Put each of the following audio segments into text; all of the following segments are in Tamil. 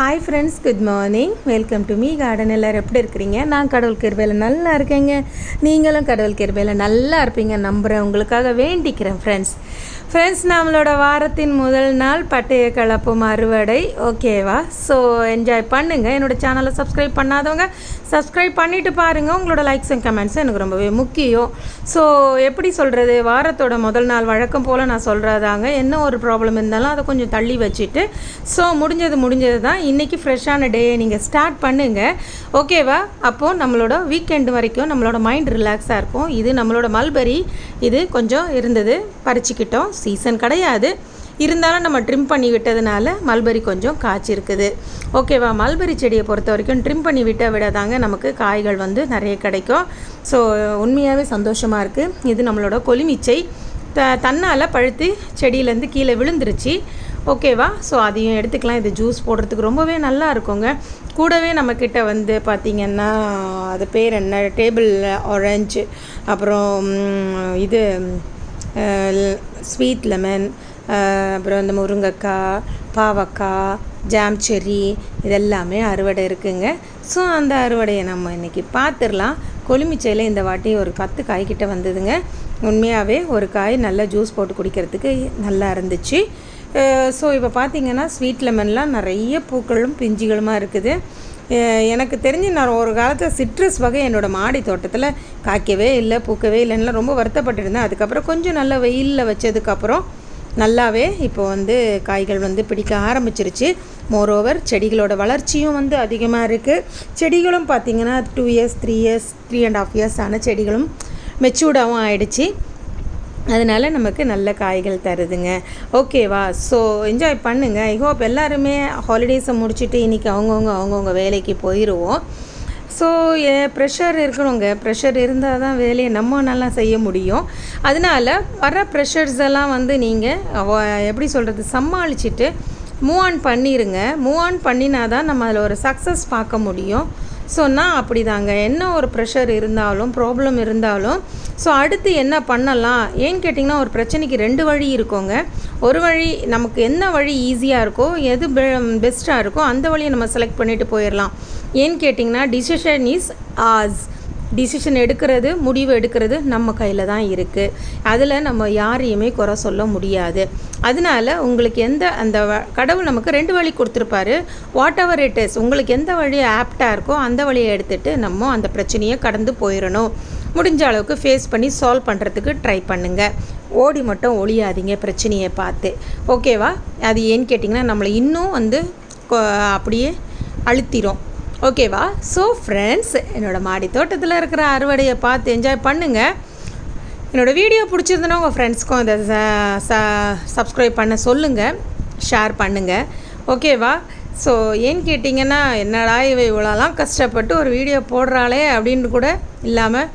Hi friends good morning welcome to me garden எல்லோரும் எப்படி இருக்கிறீங்க? நான் கடவுள் கிருபையில் நல்லா இருக்கேங்க. நீங்களும் கடவுள் கிருபையில் நல்லா இருப்பீங்க நம்புகிறேன் உங்களுக்காக வேண்டிக்கிறேன் ஃப்ரெண்ட்ஸ் ஃப்ரெண்ட்ஸ் நம்மளோட வாரத்தின் முதல் நாள் பட்டய கலப்பும் அறுவடை ஓகேவா ஸோ என்ஜாய் பண்ணுங்கள் என்னோடய சேனலை சப்ஸ்கிரைப் பண்ணாதவங்க சப்ஸ்கிரைப் பண்ணிவிட்டு பாருங்கள் உங்களோட லைக்ஸ் அண்ட் கமெண்ட்ஸ் எனக்கு ரொம்பவே முக்கியம். ஸோ எப்படி சொல்கிறது வாரத்தோட முதல் நாள் வழக்கம் போல் நான் சொல்கிறதாங்க என்ன ஒரு ப்ராப்ளம் இருந்தாலும் அதை கொஞ்சம் தள்ளி வச்சுட்டு ஸோ முடிஞ்சது முடிஞ்சது தான் இன்றைக்கி ஃப்ரெஷ்ஷான டே நீங்கள் ஸ்டார்ட் பண்ணுங்கள் ஓகேவா அப்போது நம்மளோட வீக்கெண்டு வரைக்கும் நம்மளோட மைண்ட் ரிலாக்ஸாக இருக்கும். இது நம்மளோட மல்பரி இது கொஞ்சம் இருந்தது. பறிச்சுக்கிட்டோம். சீசன் கிடையாது. இருந்தாலும் நம்ம ட்ரிம் பண்ணி விட்டதுனால மல்பரி கொஞ்சம் காய்ச்சிருக்குது. ஓகேவா மல்பரி செடியை பொறுத்த வரைக்கும் ட்ரிம் பண்ணி விட்ட விட தாங்க நமக்கு காய்கள் வந்து நிறைய கிடைக்கும். ஸோ உண்மையாகவே சந்தோஷமாக இருக்குது இது நம்மளோட கொலிமிச்சை த தன்னால் பழுத்து செடியிலேருந்து கீழே விழுந்துருச்சு. ஓகேவா ஸோ அதையும் எடுத்துக்கலாம். இது ஜூஸ் போடுறதுக்கு ரொம்பவே நல்லா இருக்குங்க. கூடவே நம்மக்கிட்ட வந்து பார்த்திங்கன்னா அது பேர் என்ன? டேபிள் ஆரஞ்சு அப்புறம் இது ஸ்வீட் லெமன் அப்புறம் இந்த முருங்கைக்காய் பாவக்காய் ஜாம் செரி இதெல்லாமே அறுவடை இருக்குங்க. ஸோ அந்த அறுவடையை நம்ம இன்றைக்கி பார்த்துடலாம். கொலுமிச்சையில் இந்த வாட்டி ஒரு பத்து காய்கிட்ட வந்ததுங்க. உண்மையாகவே ஒரு காய் நல்லா ஜூஸ் போட்டு குடிக்கிறதுக்கு நல்லா இருந்துச்சு. ஸோ இப்போ பார்த்திங்கன்னா ஸ்வீட் லெமன்லாம் நிறைய பூக்களும் பிஞ்சுகளுமாக இருக்குது. எனக்கு தெரிஞ்சு நான் ஒரு காலத்தில் சிட்ரஸ் வகை என்னோடய மாடி தோட்டத்தில் காய்க்கவே இல்லை பூக்கவே இல்லைன்னா ரொம்ப வருத்தப்பட்டுருந்தேன். அதுக்கப்புறம் கொஞ்சம் நல்லா வெயிலில் வச்சதுக்கப்புறம் நல்லாவே இப்போ வந்து காய்கள் வந்து பிடிக்க ஆரம்பிச்சிருச்சு. மோரோவர் செடிகளோட வளர்ச்சியும் வந்து அதிகமாக இருக்குது செடிகளும் பார்த்திங்கன்னா two years three years three and half years ஆன செடிகளும் மெச்சூர்டாகவும் ஆயிடுச்சு. அதனால் நமக்கு நல்ல காய்கள் தருதுங்க. ஓகேவா ஸோ என்ஜாய் பண்ணுங்கள் ஐ ஹோப் எல்லாருமே ஹாலிடேஸை முடிச்சுட்டு இன்றைக்கி அவங்கவுங்க அவங்கவுங்க வேலைக்கு போயிடுவோம் ஸோ ப்ரெஷர் இருக்கணுங்க. ப்ரெஷர் இருந்தால் தான் வேலையை நம்ம நல்லா செய்ய முடியும். அதனால் வர ப்ரெஷர்ஸ் எல்லாம் வந்து நீங்கள் எப்படி சொல்கிறது சமாளிச்சுட்டு மூவ் ஆன் பண்ணிடுங்க மூவ் ஆன் பண்ணினா தான் நம்ம அதில் ஒரு சக்ஸஸ் பார்க்க முடியும். ஸோ நான் அப்படி தாங்க என்ன ஒரு ப்ரெஷர் இருந்தாலும் ப்ராப்ளம் இருந்தாலும் ஸோ அடுத்து என்ன பண்ணலாம்? ஏன்னு கேட்டிங்கன்னா ஒரு பிரச்சனைக்கு ரெண்டு வழி இருக்கோங்க. ஒரு வழி நமக்கு என்ன வழி ஈஸியாக இருக்கோ எது பெஸ்ட்டாக இருக்கோ அந்த வழியை நம்ம செலக்ட் பண்ணிட்டு போயிடலாம். ஏன்னு கேட்டிங்கன்னா டிசிஷன் இஸ் ஆஸ் டிசிஷன் எடுக்கிறது முடிவு எடுக்கிறது நம்ம கையில் தான் இருக்குது அதில் நம்ம யாரையுமே குறை சொல்ல முடியாது. அதனால் உங்களுக்கு எந்த அந்த கடவுள் நமக்கு ரெண்டு வழி கொடுத்துருப்பாரு. வாட் எவர் இட் இஸ் உங்களுக்கு எந்த வழி ஆப்டாக இருக்கோ அந்த வழியை எடுத்துகிட்டு நம்ம அந்த பிரச்சனையை கடந்து போயிடணும். முடிஞ்ச அளவுக்கு ஃபேஸ் பண்ணி சால்வ் பண்ணுறதுக்கு ட்ரை பண்ணுங்கள் ஓடி மட்டும் ஒழியாதீங்க பிரச்சனையை பார்த்து. ஓகேவா அது ஏன்னு கேட்டிங்கன்னா நம்மளை இன்னும் வந்து அப்படியே அழுத்திடும் ஓகேவா ஸோ ஃப்ரெண்ட்ஸ் என்னோடய மாடி தோட்டத்தில் இருக்கிற அறுவடையை பார்த்து என்ஜாய் பண்ணுங்கள் என்னோடய வீடியோ பிடிச்சிருந்தனா உங்கள் ஃப்ரெண்ட்ஸ்க்கும் அதை ச சப்ஸ்கிரைப் பண்ண சொல்லுங்கள் ஷேர் பண்ணுங்கள் ஓகேவா ஸோ ஏன்னு கேட்டிங்கன்னா என்னடா இவ இவ்வளோலாம் கஷ்டப்பட்டு ஒரு வீடியோ போடுறாளே அப்படின்னு கூட இல்லாமல்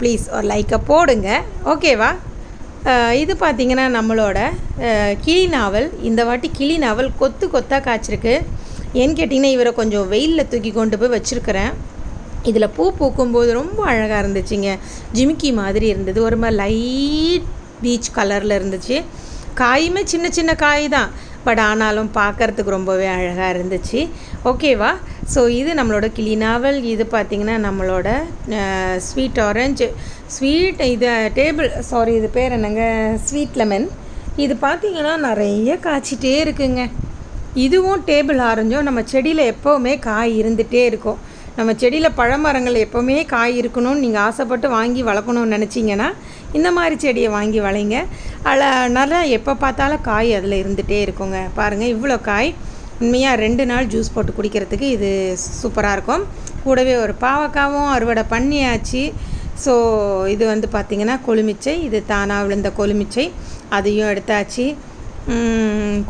ப்ளீஸ் ஒரு லைக்கை போடுங்க. ஓகேவா இது பார்த்திங்கன்னா நம்மளோட கிளி நாவல். இந்த வாட்டி கிளி நாவல் கொத்து கொத்தாக காய்ச்சிருக்கு. ஏன்னு கேட்டிங்கன்னா இவரை கொஞ்சம் வெயிலில் தூக்கி கொண்டு போய் வச்சுருக்கிறேன். இதில் பூ பூக்கும்போது ரொம்ப அழகாக இருந்துச்சுங்க. ஜிமிக்கி மாதிரி இருந்தது. ஒரு மாதிரி லைட் பீச் கலரில் இருந்துச்சு. காயுமே சின்ன சின்ன காய் தான். பட் ஆனாலும் பார்க்குறதுக்கு ரொம்பவே அழகாக இருந்துச்சு. ஓகேவா ஸோ இது நம்மளோட கிளி நாவல். இது பார்த்திங்கன்னா நம்மளோட ஸ்வீட் ஆரஞ்சு ஸ்வீட் இது டேபிள் சாரி இது பேர் என்னங்க? ஸ்வீட் லெமன் இது பார்த்திங்கன்னா நிறைய காய்ச்சிட்டே இருக்குங்க. இதுவும் டேபிள் ஆரஞ்சும் நம்ம செடியில் எப்போவுமே காய் இருந்துகிட்டே இருக்கும். நம்ம செடியில் பழமரங்கள் எப்போவுமே காய் இருக்கணும்னு நீங்கள் ஆசைப்பட்டு வாங்கி வளர்க்கணும்னு நினச்சிங்கன்னா இந்த மாதிரி செடியை வாங்கி வளைங்க. அல நல்லா எப்போ பார்த்தாலும் காய் அதில் இருந்துகிட்டே இருக்குங்க. பாருங்கள் இவ்வளோ காய். உண்மையாக ரெண்டு நாள் ஜூஸ் போட்டு குடிக்கிறதுக்கு இது சூப்பராக இருக்கும். கூடவே ஒரு பாவக்காவும் அறுவடை பண்ணியாச்சு. ஸோ இது வந்து பார்த்திங்கன்னா கொலுமிச்சை. இது தானாக விழுந்த கொலுமிச்சை. அதையும் எடுத்தாச்சு.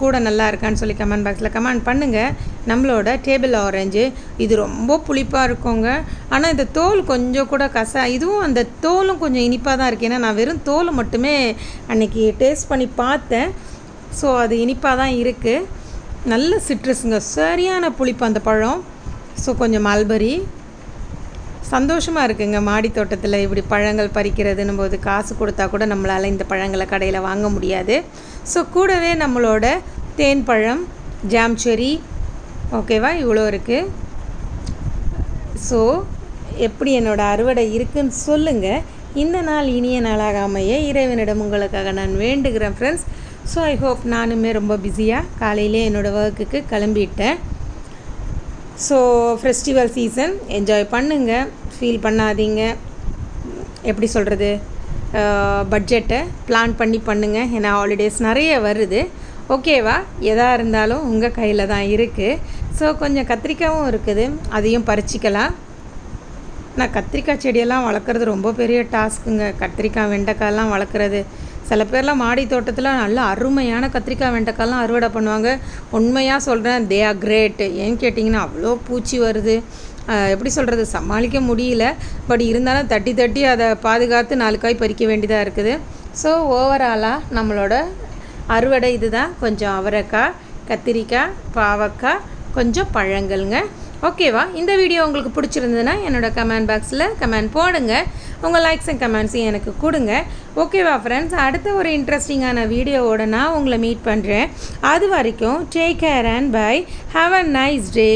கூட நல்லா இருக்கான்னு சொல்லி கமெண்ட் பாக்ஸில் கமெண்ட் பண்ணுங்கள் நம்மளோட டேபிள் ஆரஞ்சு இது ரொம்ப புளிப்பாக இருக்குங்க. ஆனால் இந்த தோல் கொஞ்சம் கூட கசா இதுவும் அந்த தோலும் கொஞ்சம் இனிப்பாக தான் இருக்குது ஏன்னா நான் வெறும் தோல் மட்டுமே அன்றைக்கி டேஸ்ட் பண்ணி பார்த்தேன். ஸோ அது இனிப்பாக தான் இருக்குது நல்ல சிட்ரஸுங்க சரியான புளிப்பு அந்த பழம். ஸோ கொஞ்சம் மல்பரி சந்தோஷமாக இருக்குங்க. மாடி தோட்டத்தில் இப்படி பழங்கள் பறிக்கிறதுன்னும் போது காசு கொடுத்தா கூட நம்மளால் இந்த பழங்களை கடையில் வாங்க முடியாது. ஸோ கூடவே நம்மளோட தேன் பழம் ஜாம் செரி ஓகேவா இவ்வளோ இருக்குது ஸோ எப்படி என்னோடய அறுவடை இருக்குன்னு சொல்லுங்கள் இந்த நாள் இனிய நாளாக அமைய இறைவனிடம் உங்களுக்காக நான் வேண்டுகிறேன் ஃப்ரெண்ட்ஸ் ஸோ ஐ ஹோப் நானுமே ரொம்ப பிஸியாக காலையிலே என்னோடய ஒர்க்குக்கு கிளம்பிட்டேன். ஸோ ஃபெஸ்டிவல் சீசன் என்ஜாய் பண்ணுங்கள் ஃபீல் பண்ணாதீங்க. எப்படி சொல்கிறது பட்ஜெட்டை பிளான் பண்ணி பண்ணுங்கள் ஏன்னா ஹாலிடேஸ் நிறைய வருது. ஓகேவா எதாக இருந்தாலும் உங்கள் கையில் தான் இருக்குது ஸோ கொஞ்சம் கத்திரிக்காயும் இருக்குது. அதையும் பறிச்சிக்கலாம். நான் கத்திரிக்காய் செடியெல்லாம் வளர்க்குறது ரொம்ப பெரிய டாஸ்க்குங்க கத்திரிக்காய் வெண்டைக்காயெல்லாம் வளர்க்குறது. சில பேர்லாம் மாடி தோட்டத்தில் நல்ல அருமையான கத்திரிக்காய் வெண்டைக்காய்லாம் அறுவடை பண்ணுவாங்க. உண்மையாக சொல்கிறேன் தே ஆர் கிரேட் ஏன்னு கேட்டிங்கன்னா அவ்வளோ பூச்சி வருது. எப்படி சொல்கிறது சமாளிக்க முடியல. பட் இருந்தாலும் தட்டி தட்டி அதை பாதுகாத்து நாலு காய் பறிக்க வேண்டியதாக இருக்குது. ஸோ ஓவராலாக நம்மளோட அறுவடை இதுதான். கொஞ்சம் அவரைக்காய் கத்திரிக்காய் பாவக்காய் கொஞ்சம் பழங்கள்ங்க. ஓகேவா? இந்த வீடியோ உங்களுக்கு பிடிச்சிருந்ததுன்னா என்னோடய கமெண்ட் பாக்ஸில் கமெண்ட் போடுங்க. உங்கள் லைக்ஸ் அண்ட் கமெண்ட்ஸையும் எனக்கு கொடுங்க. ஓகேவா ஃப்ரெண்ட்ஸ் அடுத்த ஒரு இன்ட்ரெஸ்டிங்கான வீடியோவோட நான் உங்களை மீட் பண்ணுறேன் அது வரைக்கும் take care and bye have a nice day